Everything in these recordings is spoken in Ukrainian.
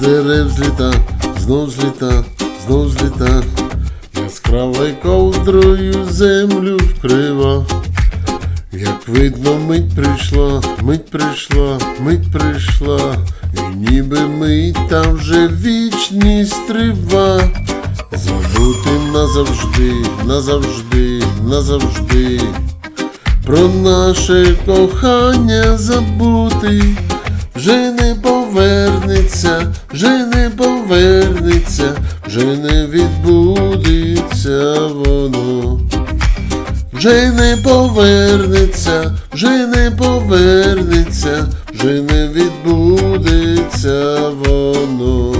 дерев зліта, знов зліта, знов зліта, яскравою ковдрою землю вкрива. Як видно, мить прийшла, мить прийшла, мить прийшла, і ніби мить там вже вічність трива. Забути назавжди, назавжди, назавжди. Про наше кохання забути, вже не повернеться, вже не повернеться, вже не відбудеться воно. Вже не повернеться, вже не повернеться, вже не відбудеться воно.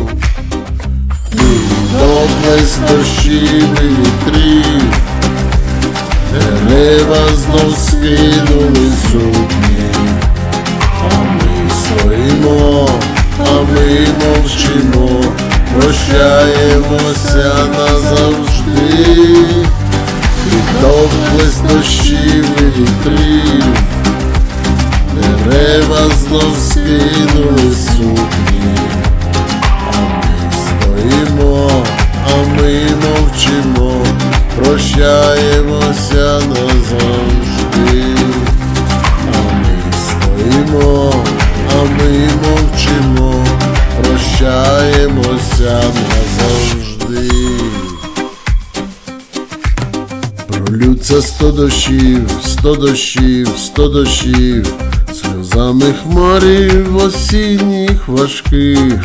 Доблес дощів і вітрів, дерева знов скинули сукні, прощаємося назавжди. Доблес дощів і вітрів, дерева знов скинули сукні, а ми стоїмо, а ми мовчимо, прощаємося назавжди, а ми стоїмо, а ми мовчимо, прощаємося Пролються сто дощів, сто дощів, сто дощів, сльозами хмарів осінніх важких,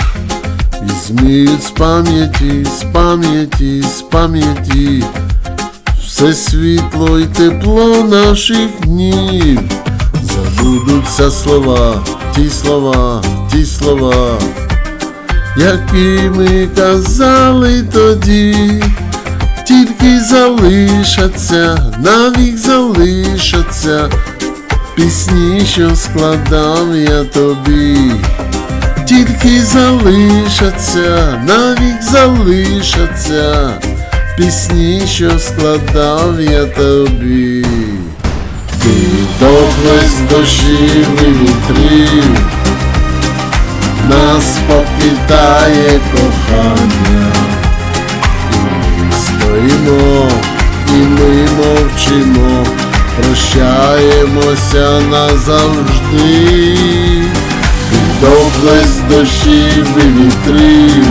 і зміють з пам'яті, з пам'яті, з пам'яті, все світло й тепло наших днів, забудуться слова, ті слова, ті слова, які ми казали тоді тільки залишаться, навік залишаться пісні, що складав я тобі, тільки залишаться, навік залишаться пісні, що складав я тобі. Ти доблес дощів і вітрів, нас покидає кохання. Стоїмо і ми мовчимо, прощаємося назавжди, і доблес дощів і вітрів,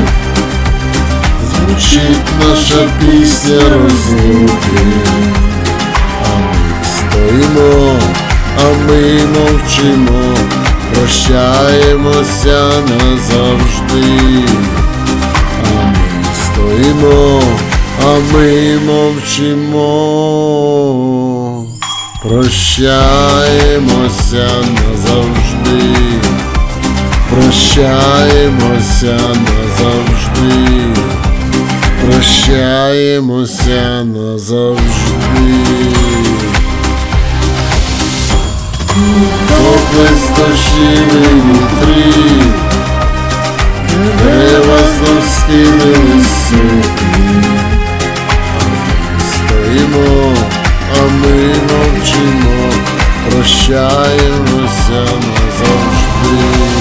звучить наша пісня розлуки, а ми стоїмо, а ми мовчимо, прощаємося назавжди. А ми стоїмо, а ми мовчимо, прощаємося назавжди, прощаємося назавжди, прощаємося назавжди. І вітрів, Дерева знов скинули сукні, мовчимо, прощаємося назавжди.